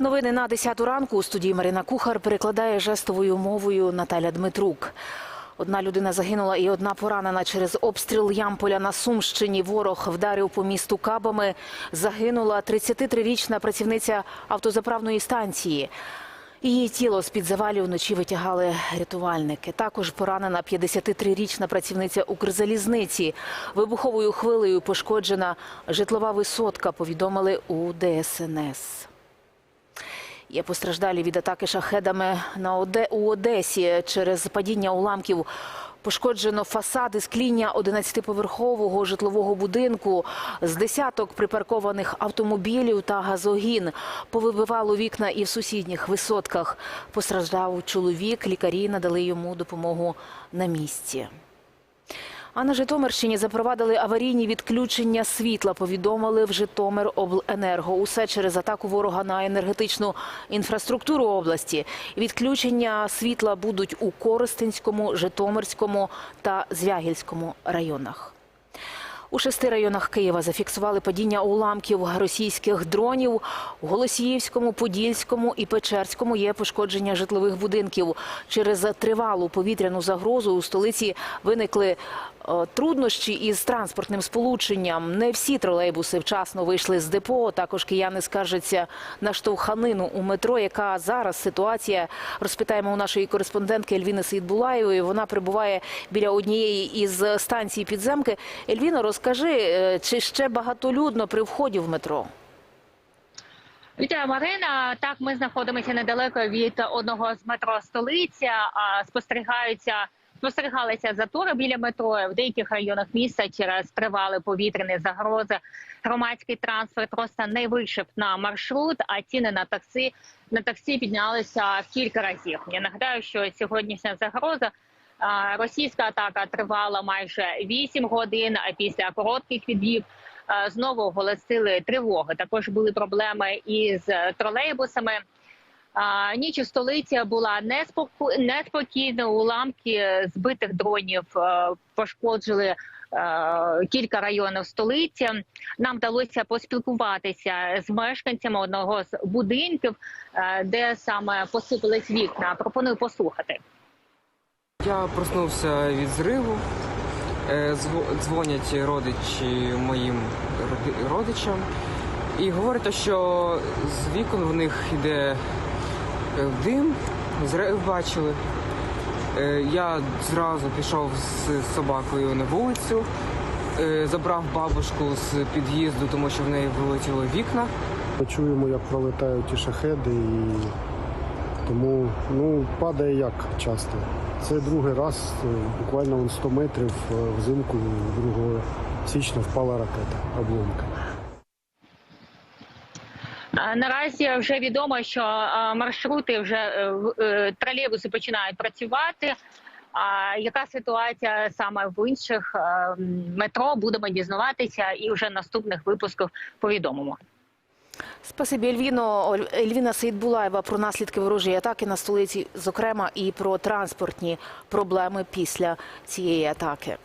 Новини на 10 ранку у студії Марина Кухар перекладає жестовою мовою Наталя Дмитрук. Одна людина загинула і одна поранена через обстріл Ямполя на Сумщині. Ворог вдарив по місту кабами. Загинула 33-річна працівниця автозаправної станції. Її тіло з-під завалів вночі витягали рятувальники. Також поранена 53-річна працівниця Укрзалізниці. Вибуховою хвилею пошкоджена житлова висотка, повідомили у ДСНС. Є постраждалі від атаки шахедами на Оде... у Одесі через падіння уламків. Пошкоджено фасади скління 11-поверхового житлового будинку з десяток припаркованих автомобілів та газогін. Повибивало вікна і в сусідніх висотках. Постраждав чоловік, лікарі надали йому допомогу на місці. А на Житомирщині запровадили аварійні відключення світла. Повідомили в Житомиробленерго. Усе через атаку ворога на енергетичну інфраструктуру області. Відключення світла будуть у Коростенському, Житомирському та Звягільському районах. У шести районах Києва зафіксували падіння уламків російських дронів. У Голосіївському, Подільському і Печерському є пошкодження житлових будинків. Через тривалу повітряну загрозу у столиці виникли труднощі із транспортним сполученням. Не всі тролейбуси вчасно вийшли з депо. Також кияни скаржаться на штовханину у метро. Яка зараз ситуація розпитаємо у нашої кореспондентки Ельвіни Сейдбулаєвої. Вона прибуває біля однієї із станцій підземки. Ельвіно, розкажи, е, чи ще багатолюдно при вході в метро? Вітаю, Марина. Так, ми знаходимося недалеко від одного з метро столиця. Спостерігаються спостерігалися затори біля метро в деяких районах міста через тривали повітряні загрози. Громадський транспорт просто не вийшов на маршрут, а ціни на таксі на таксі піднялися кілька разів. Я нагадаю, що сьогоднішня загроза. Російська атака тривала майже 8 годин. А після коротких відбів е, знову оголосили тривоги. Також були проблеми із тролейбусами. Ніч у столиці була неспокійна. Уламки збитих дронів е, пошкоджили е, кілька районів столиці. Нам вдалося поспілкуватися з мешканцями одного з будинків, е, де саме посипались вікна. Пропоную послухати. Я проснувся від зриву. Дзвонять родичі моїм родичам і говорять, що з вікон в них йде дим, бачили. Е, Я зразу пішов з собакою на вулицю, е, забрав бабушку з під'їзду, тому що в неї вилетіли вікна. Ми чуємо, як пролетають ті шахеди, і тому ну, падає як часто. Це другий раз, е, буквально 100 метрів е, взимку 2 січня впала ракета, обломка. Наразі вже відомо, що маршрути вже е, е, тролейбуси починають працювати. А яка ситуація саме в інших е, метро? Будемо дізнаватися, і вже в наступних випусках повідомимо. Спасибі, Ельвіно. Ельвіна Сейдбулаєва про наслідки ворожої атаки на столиці, зокрема, і про транспортні проблеми після цієї атаки.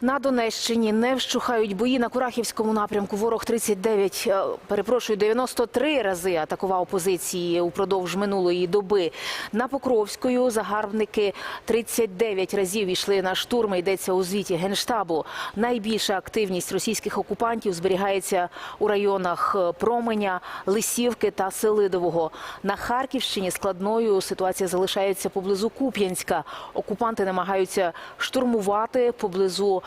На Донеччині не вщухають бої на Курахівському напрямку. Ворог 39, е, перепрошую, 93 рази атакував позиції упродовж минулої доби. На Покровською загарбники 39 разів йшли на штурми. Йдеться у звіті генштабу. Найбільша активність російських окупантів зберігається у районах е, Променя, Лисівки та Селидового. На Харківщині складною ситуація залишається поблизу Куп'янська. Окупанти намагаються штурмувати поблизу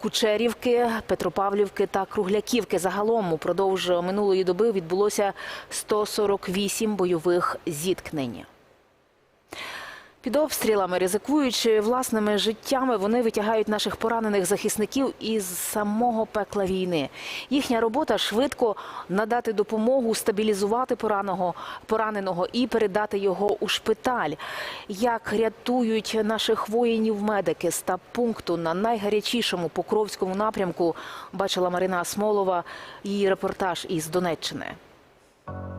Кучерівки, Петропавлівки та Кругляківки. Загалом упродовж минулої доби відбулося 148 бойових зіткнень. Під обстрілами, ризикуючи власними життями, вони витягають наших поранених захисників із самого пекла війни. Їхня робота швидко надати допомогу, стабілізувати пораненого, пораненого і передати його у шпиталь. Як рятують наших воїнів медики з та пункту на найгарячішому покровському напрямку, бачила Марина Смолова. Її репортаж із Донеччини.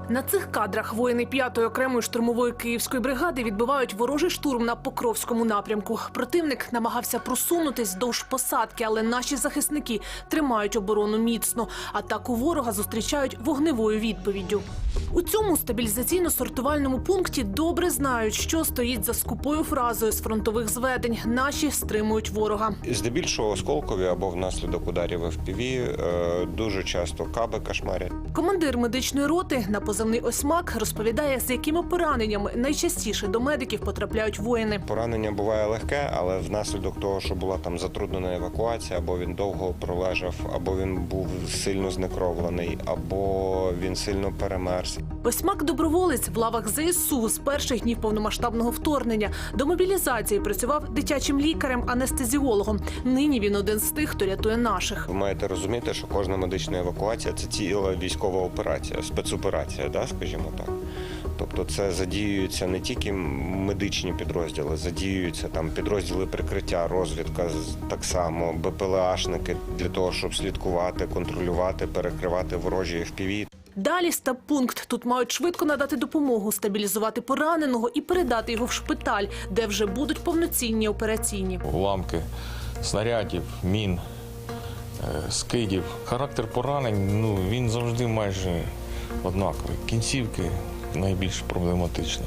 На цих кадрах воїни 5-ї окремої штурмової київської бригади відбивають ворожий штурм на Покровському напрямку. Противник намагався просунутись вздовж посадки, але наші захисники тримають оборону міцно. Атаку ворога зустрічають вогневою відповіддю. У цьому стабілізаційно-сортувальному пункті добре знають, що стоїть за скупою фразою з фронтових зведень. Наші стримують ворога. Здебільшого осколкові або внаслідок ударів FPV, е, дуже часто каби кошмарять. Командир медичної роти на позивний осьмак розповідає, з якими пораненнями найчастіше до медиків потрапляють воїни. Поранення буває легке, але внаслідок того, що була там затруднена евакуація, або він довго пролежав, або він був сильно знекровлений, або він сильно перемерз. Осьмак доброволець в лавах ЗСУ з перших днів повномасштабного вторгнення. До мобілізації працював дитячим лікарем, анестезіологом. Нині він один з тих, хто рятує наших. Ви маєте розуміти, що кожна медична евакуація це ціла військова операція, спецоперація, да, скажімо так. Тобто це задіюються не тільки медичні підрозділи, задіюються там підрозділи прикриття, розвідка так само, БПЛАшники для того, щоб слідкувати, контролювати, перекривати ворожі FPV. Далі стаб-пункт. Тут мають швидко надати допомогу, стабілізувати пораненого і передати його в шпиталь, де вже будуть повноцінні операційні. уламки снарядів, мін, е, скидів. Характер поранень ну, він завжди майже однаковий. Кінцівки найбільш проблематично.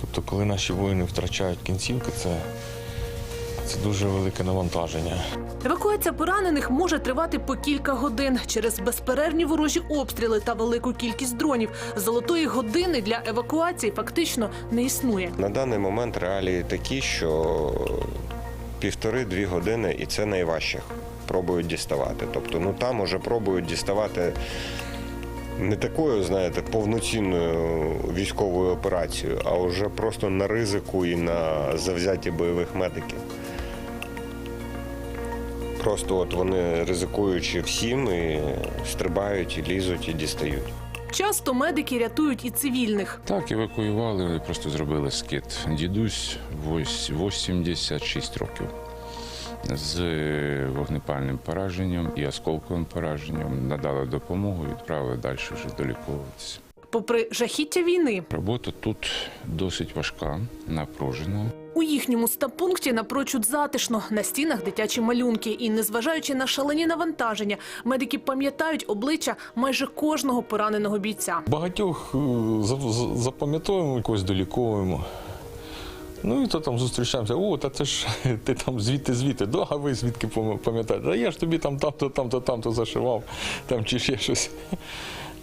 Тобто, коли наші воїни втрачають кінцівки, це, це дуже велике навантаження. Евакуація поранених може тривати по кілька годин через безперервні ворожі обстріли та велику кількість дронів. Золотої години для евакуації фактично не існує. На даний момент реалії такі, що півтори-дві години, і це найважчих пробують діставати. Тобто, ну там уже пробують діставати не такою, знаєте, повноцінною військовою операцією, а вже просто на ризику і на завзяті бойових медиків. Просто от вони ризикуючи всім, і стрибають, і лізуть, і дістають. Часто медики рятують і цивільних. Так, евакуювали, просто зробили скид. Дідусь вось- 86 років з вогнепальним пораженням і осколковим пораженням. Надали допомогу, відправили далі вже доліковуватися. Попри жахіття війни, Робота тут досить важка, напружена. у їхньому стаб-пункті напрочуд затишно на стінах дитячі малюнки. І незважаючи на шалені навантаження, медики пам'ятають обличчя майже кожного пораненого бійця. Багатьох е, за- за- запам'ятовуємо, когось доліковуємо. Ну і то там зустрічаємося. О, та це ж ти там звідти звідти. Да, а ви звідки пам'ятаєте? А я ж тобі там там-то, там-то, там-то зашивав, там чи ще щось.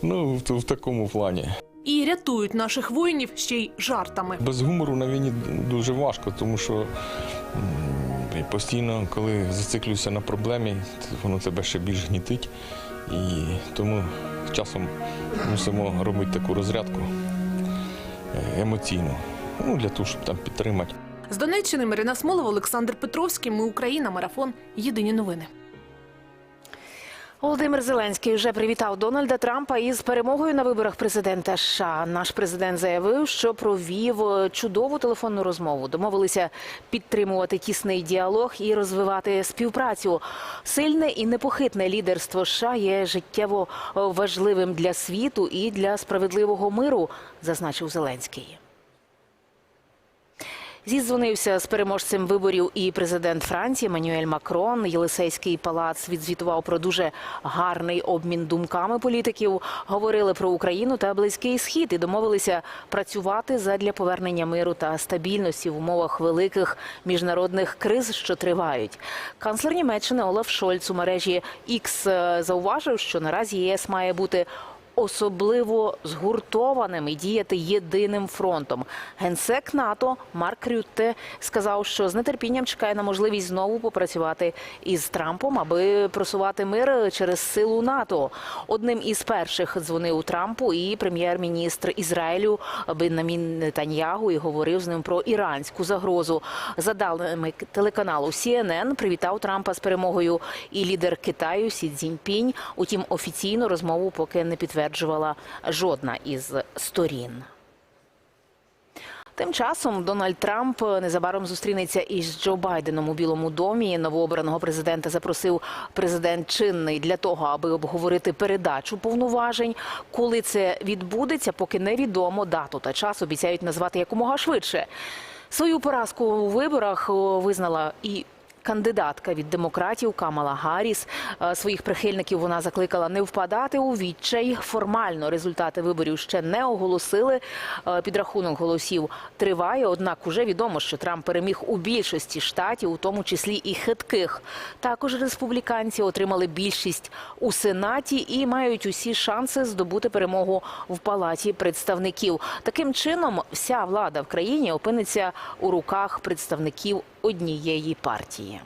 Ну, в, в такому плані. І рятують наших воїнів ще й жартами. Без гумору на війні дуже важко, тому що постійно, коли зациклюєшся на проблемі, воно тебе ще більш гнітить. І тому часом мусимо робити таку розрядку е, емоційну. Ну, для того, щоб там підтримати. З Донеччини Марина Смолова, Олександр Петровський. Ми Україна. Марафон. Єдині новини. Володимир Зеленський вже привітав Дональда Трампа із перемогою на виборах президента США. Наш президент заявив, що провів е, чудову телефонну розмову. Домовилися підтримувати тісний діалог і розвивати співпрацю. Сильне і непохитне лідерство США є життєво е, важливим для світу і для справедливого миру, зазначив Зеленський. Зідзвонився з переможцем виборів і президент Франції Манюель Макрон. Єлисейський палац відзвітував про дуже гарний обмін думками політиків. Говорили про Україну та Близький Схід і домовилися працювати задля повернення миру та стабільності в умовах великих міжнародних криз, що тривають. Канцлер Німеччини Олаф Шольц у мережі X е, зауважив, що наразі ЄС має бути особливо згуртованим і діяти єдиним фронтом. Генсек НАТО Марк Рютте сказав, що з нетерпінням чекає на можливість знову попрацювати із Трампом, аби просувати мир через силу НАТО. Одним із перших дзвонив Трампу і прем'єр-міністр Ізраїлю Бенамін Нетаньягу і говорив з ним про іранську загрозу. За даними телеканалу CNN, привітав Трампа з перемогою і лідер Китаю Сі Цзіньпінь. Утім, офіційно розмову поки не підтверджувала жодна із сторін. Тим часом Дональд Трамп незабаром зустрінеться із Джо Байденом у Білому домі. Новообраного президента запросив президент чинний для того, аби обговорити передачу повноважень. Коли це відбудеться, поки невідомо дату та час обіцяють назвати якомога швидше. Свою поразку у виборах визнала і кандидатка від демократів Камала Гарріс. Е, Своїх прихильників вона закликала не впадати у відчай. Формально результати виборів ще не оголосили. Е, Підрахунок голосів триває. Однак уже відомо, що Трамп переміг у більшості штатів, у тому числі і хитких. Також республіканці отримали більшість у сенаті і мають усі шанси здобути перемогу в палаті представників. Таким чином, вся влада в країні опиниться у руках представників однієї партії.